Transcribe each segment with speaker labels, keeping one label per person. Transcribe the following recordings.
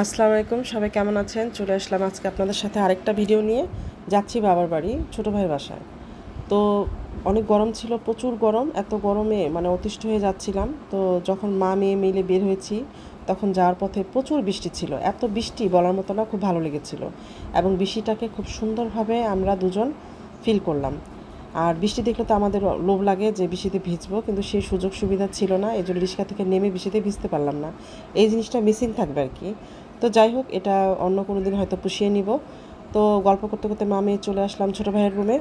Speaker 1: আসসালামু আলাইকুম, সবাই কেমন আছেন? চলে আসলাম আজকে আপনাদের সাথে আরেকটা ভিডিও নিয়ে। যাচ্ছি বাবার বাড়ি, ছোটো ভাইয়ের বাসায়। তো অনেক গরম ছিল, প্রচুর গরম, এত গরমে মানে অতিষ্ঠ হয়ে যাচ্ছিলাম। তো যখন মা, মেয়ে মিলে বের হয়েছি, তখন যাওয়ার পথে প্রচুর বৃষ্টি ছিল। এত বৃষ্টি বলার মতো না, খুব ভালো লেগেছিল। এবং বৃষ্টিটাকে খুব সুন্দরভাবে আমরা দুজন ফিল করলাম। আর বৃষ্টি দেখলে তো আমাদের লোভ লাগে যে বৃষ্টিতে ভিজবো, কিন্তু সেই সুযোগ সুবিধা ছিল না। এই জন্য রিক্সা থেকে নেমে বৃষ্টিতে ভিজতে পারলাম না। এই জিনিসটা মিসিং থাকবে আর কি। তো যাই হোক, এটা অন্য কোনো দিন হয়তো পুষিয়ে নিব। তো গল্প করতে করতে মামি চলে আসলাম ছোটো ভাইয়ের রুমে।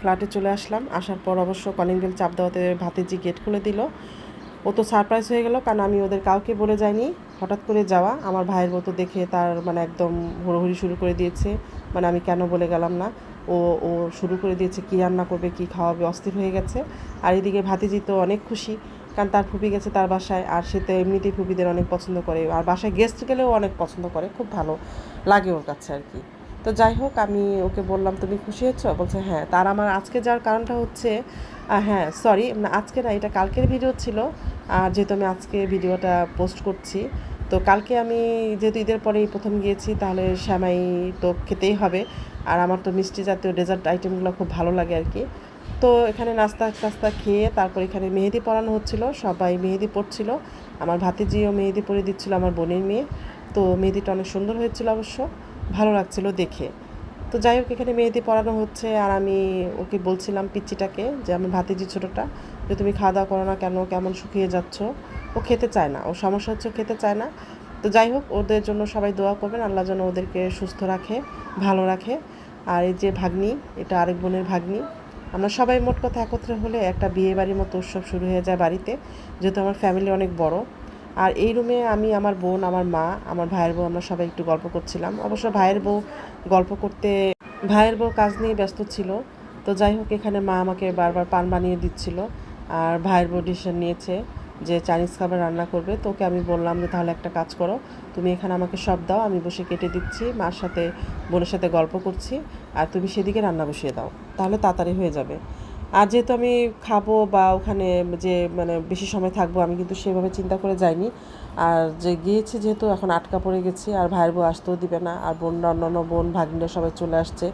Speaker 1: ফ্ল্যাটে চলে আসলাম। আসার পর অবশ্য কলিং বেল চাপ দেওয়াতে ভাতিজি গেট খুলে দিল। ও তো সারপ্রাইজ হয়ে গেল, কারণ আমি ওদের কাউকে বলে যাইনি। হঠাৎ করে যাওয়া, আমার ভাইয়ের মতো দেখে তার মানে একদম হুড়োহুড়ি শুরু করে দিয়েছে। মানে আমি কেন বলে গেলাম না। ও ও শুরু করে দিয়েছে, কী রান্না করবে, কী খাওয়াবে, অস্থির হয়ে গেছে। আর এদিকে ভাতিজি তো অনেক খুশি। কারণ তার ফুপি গেছে তার বাসায়, আর সে তো এমনিতেই ফুপিদের অনেক পছন্দ করে, আর বাসায় গেস্ট গেলেও অনেক পছন্দ করে, খুব ভালো লাগে ওর কাছে আর কি। তো যাই হোক, আমি ওকে বললাম, তুমি খুশি হচ্ছ বলছে হ্যাঁ। তার আমার আজকে যাওয়ার কারণটা হচ্ছে হ্যাঁ সরি আজকে না, এটা কালকের ভিডিও ছিল, আর যেহেতু আমি আজকে ভিডিওটা পোস্ট করছি, তো কালকে আমি যেহেতু ঈদের পরেই প্রথম গিয়েছি, তাহলে শ্যামাই তো খেতেই হবে, আর আমার তো মিষ্টি জাতীয় ডেজার্ট আইটেমগুলো খুব ভালো লাগে আর কি। তো এখানে নাস্তা, টাস্তা খেয়ে তারপর এখানে মেহেদি পরানো হচ্ছিল, সবাই মেহেদি পড়ছিল আমার ভাতিজিও মেহেদি পরে দিচ্ছিল, আমার বোনের মেয়ে। তো মেহেদিটা অনেক সুন্দর হয়েছিল অবশ্য, ভালো লাগছিল দেখে। তো যাই হোক, এখানে মেহেদি পরানো হচ্ছে আর আমি ওকে বলছিলাম পিচ্চিটাকে যে আমার ভাতিজি ছোটোটা, যে তুমি খাওয়া দাওয়া করো না কেন, কেমন শুকিয়ে যাচ্ছ? ও খেতে চায় না ও সমস্যা হচ্ছে খেতে চায় না। তো যাই হোক, ওদের জন্য সবাই দোয়া করবেন, আল্লাহ যেন ওদেরকে সুস্থ রাখে, ভালো রাখে। আর এই যে ভাগ্নি, এটা আরেক বোনের ভাগ্নি আমরা সবাই মোট কথা একত্রে হলে একটা বিয়ে বাড়ির মতো উৎসব শুরু হয়ে যায় বাড়িতে, যেহেতু আমার ফ্যামিলি অনেক বড়। আর এই রুমে আমি, আমার বোন, আমার মা, আমার ভাইয়ের বউ, আমরা সবাই একটু গল্প করছিলাম। অবশ্য ভাইয়ের বউ গল্প করতে, ভাইয়ের বউ কাজ নিয়ে ব্যস্ত ছিল। তো যাই হোক, এখানে মা আমাকে বারবার পান বানিয়ে দিচ্ছিল। আর ভাইয়ের বউ ডিসিশন নিয়েছে। যে চাইনিজ খাবার রান্না করবে, তোকে আমি বললাম যে তাহলে একটা কাজ করো, তুমি এখানে আমাকে সব দাও, আমি বসে কেটে দিচ্ছি, মার সাথে, বোনের সাথে গল্প করছি, আর তুমি সেদিকে রান্না বসিয়ে দাও, তাহলে তাড়াতাড়ি হয়ে যাবে। আর যেহেতু আমি খাব বা ওখানে যে মানে বেশি সময় থাকব, আমি কিন্তু সেভাবে চিন্তা করে যাইনি। আর যে গিয়েছি যেহেতু এখন আটকা পড়ে গেছি, আর ভাইয়ের বউ আসতেও দিবে না, আর বোনরা অন্যান্য বোন, ভাগ্নিরা সবাই চলে আসছে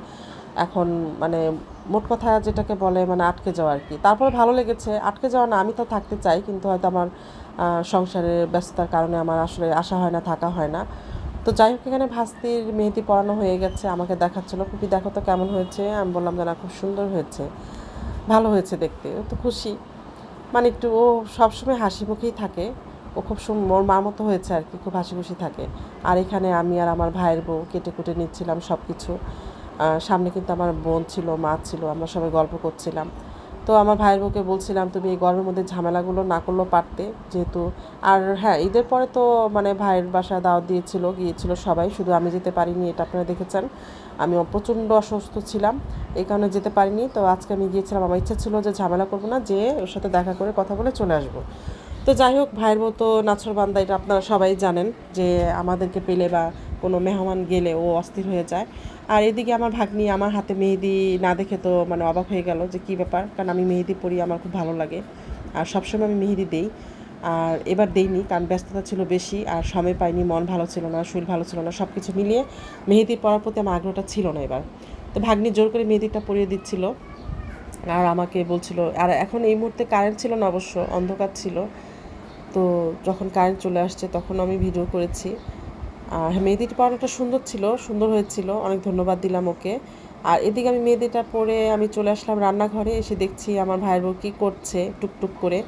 Speaker 1: এখন মানে মোট কথা যেটাকে বলে মানে আটকে যাওয়া আর কি। তারপরে ভালো লেগেছে। আটকে যাওয়া না, আমি তো থাকতে চাই, কিন্তু হয়তো আমার সংসারের ব্যস্ততার কারণে আমার আসলে আসা হয় না, থাকা হয় না। তো যাই হোক, এখানে ভাস্তির মেহেদি পড়ানো হয়ে গেছে, আমাকে দেখাচ্ছিলো। খুবই দেখো তো কেমন হয়েছে? আমি বললাম যে না খুব সুন্দর হয়েছে। ভালো হয়েছে দেখতে, ও তো খুশি। মানে একটু, ও সবসময় হাসি মুখেই থাকে। ও খুব ওর মার মতো হয়েছে আর কি, খুব হাসি খুশি থাকে। আর এখানে আমি আর আমার ভাইয়ের বউ কেটে কুটে নিচ্ছিলাম সব কিছু সামনে কিন্তু আমার বোন ছিল, মা ছিল, আমরা সবাই গল্প করছিলাম। তো আমার ভাইয়ের বউকে বলছিলাম, তুমি এই গরমের মধ্যে ঝামেলাগুলো না করলেও পারতে। যেহেতু আর হ্যাঁ ঈদের পরে তো মানে ভাইয়ের বাসায় দাওয়াত দিয়েছিল, গিয়েছিল সবাই, শুধু আমি যেতে পারিনি, এটা আপনারা দেখেছেন। আমি প্রচণ্ড অসুস্থ ছিলাম, এই কারণে যেতে পারিনি। তো আজকে আমি গিয়েছিলাম, আমার ইচ্ছা ছিল যে ঝামেলা করব না যে ওর সাথে দেখা করে কথা বলে চলে আসব। তো যাই হোক, ভাইয়ের মতো তো নাছর বান্দা এটা আপনারা সবাই জানেন যে আমাদেরকে পেলে বা কোনো মেহমান গেলে ও অস্থির হয়ে যায়। আর এদিকে আমার ভাগ্নি আমার হাতে মেহেদি না দেখে তো মানে অবাক হয়ে গেল যে কী ব্যাপার, কারণ আমি মেহেদি পরি, আমার খুব ভালো লাগে। আর সবসময় আমি মেহেদি দেই। আর এবার দেইনি, কারণ ব্যস্ততা ছিল বেশি, আর সময় পাইনি, মন ভালো ছিল না, শরীর ভালো ছিল না সব কিছু মিলিয়ে মেহেদি পরার প্রতি আমার আগ্রহটা ছিল না এবার। তো ভাগ্নি জোর করে মেহেদিটা পরিয়ে দিচ্ছিল। আর আমাকে বলছিল, আর এখন এই মুহূর্তে কারেন্ট ছিল না অবশ্য, অন্ধকার ছিল। তো যখন কারেন্ট চলে আসছে তখন আমি ভিডিও করেছি। আর মেহেদির পাউডারটা সুন্দর ছিল, সুন্দর হয়েছিল। অনেক ধন্যবাদ দিলাম ওকে। আর এদিকে আমি মেহেদিটা পরে আমি চলে আসলাম রান্নাঘরে, এসে দেখছি আমার ভাইয়ের বউ কী করছে, টুকটুক করে।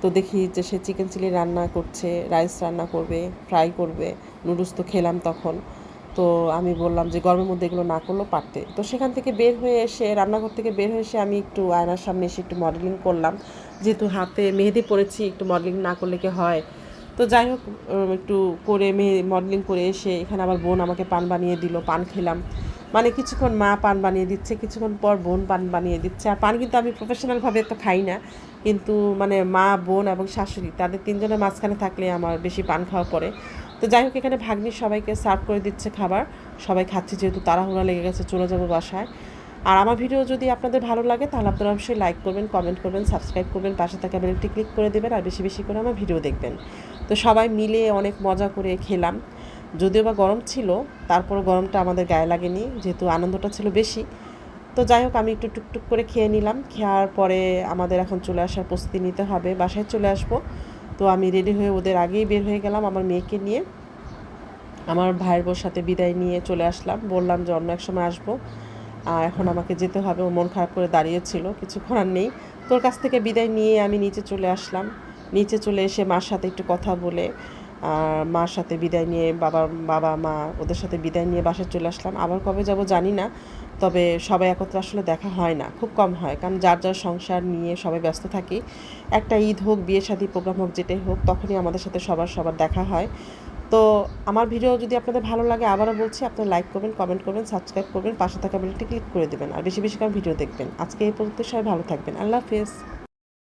Speaker 1: তো দেখি যে সে চিকেন চিলি রান্না করছে রাইস রান্না করবে ফ্রাই করবে নুডলস তো খেলাম তখন। তো আমি বললাম যে গরমের মধ্যে এগুলো না করলেও পারতে। তো সেখান থেকে বের হয়ে এসে, রান্নাঘর থেকে বের হয়ে এসে আমি একটু আয়নার সামনে এসে একটু মডেলিং করলাম। যেহেতু হাতে মেহেদি পরেছি, একটু মডেলিং না করলে কি হয়? তো যাই হোক একটু করে মেহে মডেলিং করে এসে এখানে আবার বোন আমাকে পান বানিয়ে দিল, পান খেলাম। মানে কিছুক্ষণ মা পান বানিয়ে দিচ্ছে, কিছুক্ষণ পর বোন পান বানিয়ে দিচ্ছে। আর পান কিন্তু আমি প্রফেশনালভাবে তো খাই না। কিন্তু মানে মা, বোন এবং শাশুড়ি, তাদের তিনজনের মাঝখানে থাকলে আমার বেশি পান খাওয়া পড়ে। তো যাই হোক, এখানে ভাগ্নি সবাইকে সার্ভ করে দিচ্ছে খাবার। সবাই খাচ্ছে যেহেতু তাড়াহুড়া লেগে গেছে, চলে যাব বাসায়। আর আমার ভিডিও যদি আপনাদের ভালো লাগে, তাহলে আপনারা অবশ্যই লাইক করবেন কমেন্ট করবেন সাবস্ক্রাইব করবেন, পাশে থাকা বেলটি ক্লিক করে দেবেন, আর বেশি বেশি করে আমার ভিডিও দেখবেন। তো সবাই মিলে অনেক মজা করে খেলাম। যদিও বা গরম ছিল, তারপরও গরমটা আমাদের গায়ে লাগেনি, যেহেতু আনন্দটা ছিল বেশি। তো যাই হোক, আমি একটু টুকটুক করে খেয়ে নিলাম। খেয়ার পরে আমাদের এখন চলে আসার প্রস্তুতি নিতে হবে। বাসায় চলে আসব। তো আমি রেডি হয়ে ওদের আগেই বের হয়ে গেলাম আমার মেয়েকে নিয়ে। আমার ভাইয়ের বোর সাথে বিদায় নিয়ে চলে আসলাম। বললাম যে, অন্য এক সময় আসব। আর এখন আমাকে যেতে হবে। ও মন খারাপ করে দাঁড়িয়েছিল। কিছু করার নেই। তোর কাছ থেকে বিদায় নিয়ে আমি নিচে চলে আসলাম। নিচে চলে এসে মার সাথে একটু কথা বলে আর মার সাথে বিদায় নিয়ে বাবা বাবা, মা ওদের সাথে বিদায় নিয়ে বাসায় চলে আসলাম। আবার কবে যাব জানি না, তবে সবাই একত্রে আসলে দেখা হয় না, খুব কম হয়। কারণ যার যার সংসার নিয়ে সবাই ব্যস্ত থাকি, একটা ঈদ হোক, বিয়ে শাদী, প্রোগ্রাম হোক, যেটাই হোক, তখনই আমাদের সাথে সবার সবার দেখা হয়। তো আমার ভিডিও যদি আপনাদের ভালো লাগে, আবারও বলছি, আপনারা লাইক করবেন, কমেন্ট করবেন, সাবস্ক্রাইব করবেন, পাশে থাকা বেলটি ক্লিক করে দেবেন, আর বেশি বেশি করে ভিডিও দেখবেন। আজকে এই পর্যন্ত সবাই ভালো থাকবেন। আল্লাহ হাফেজ।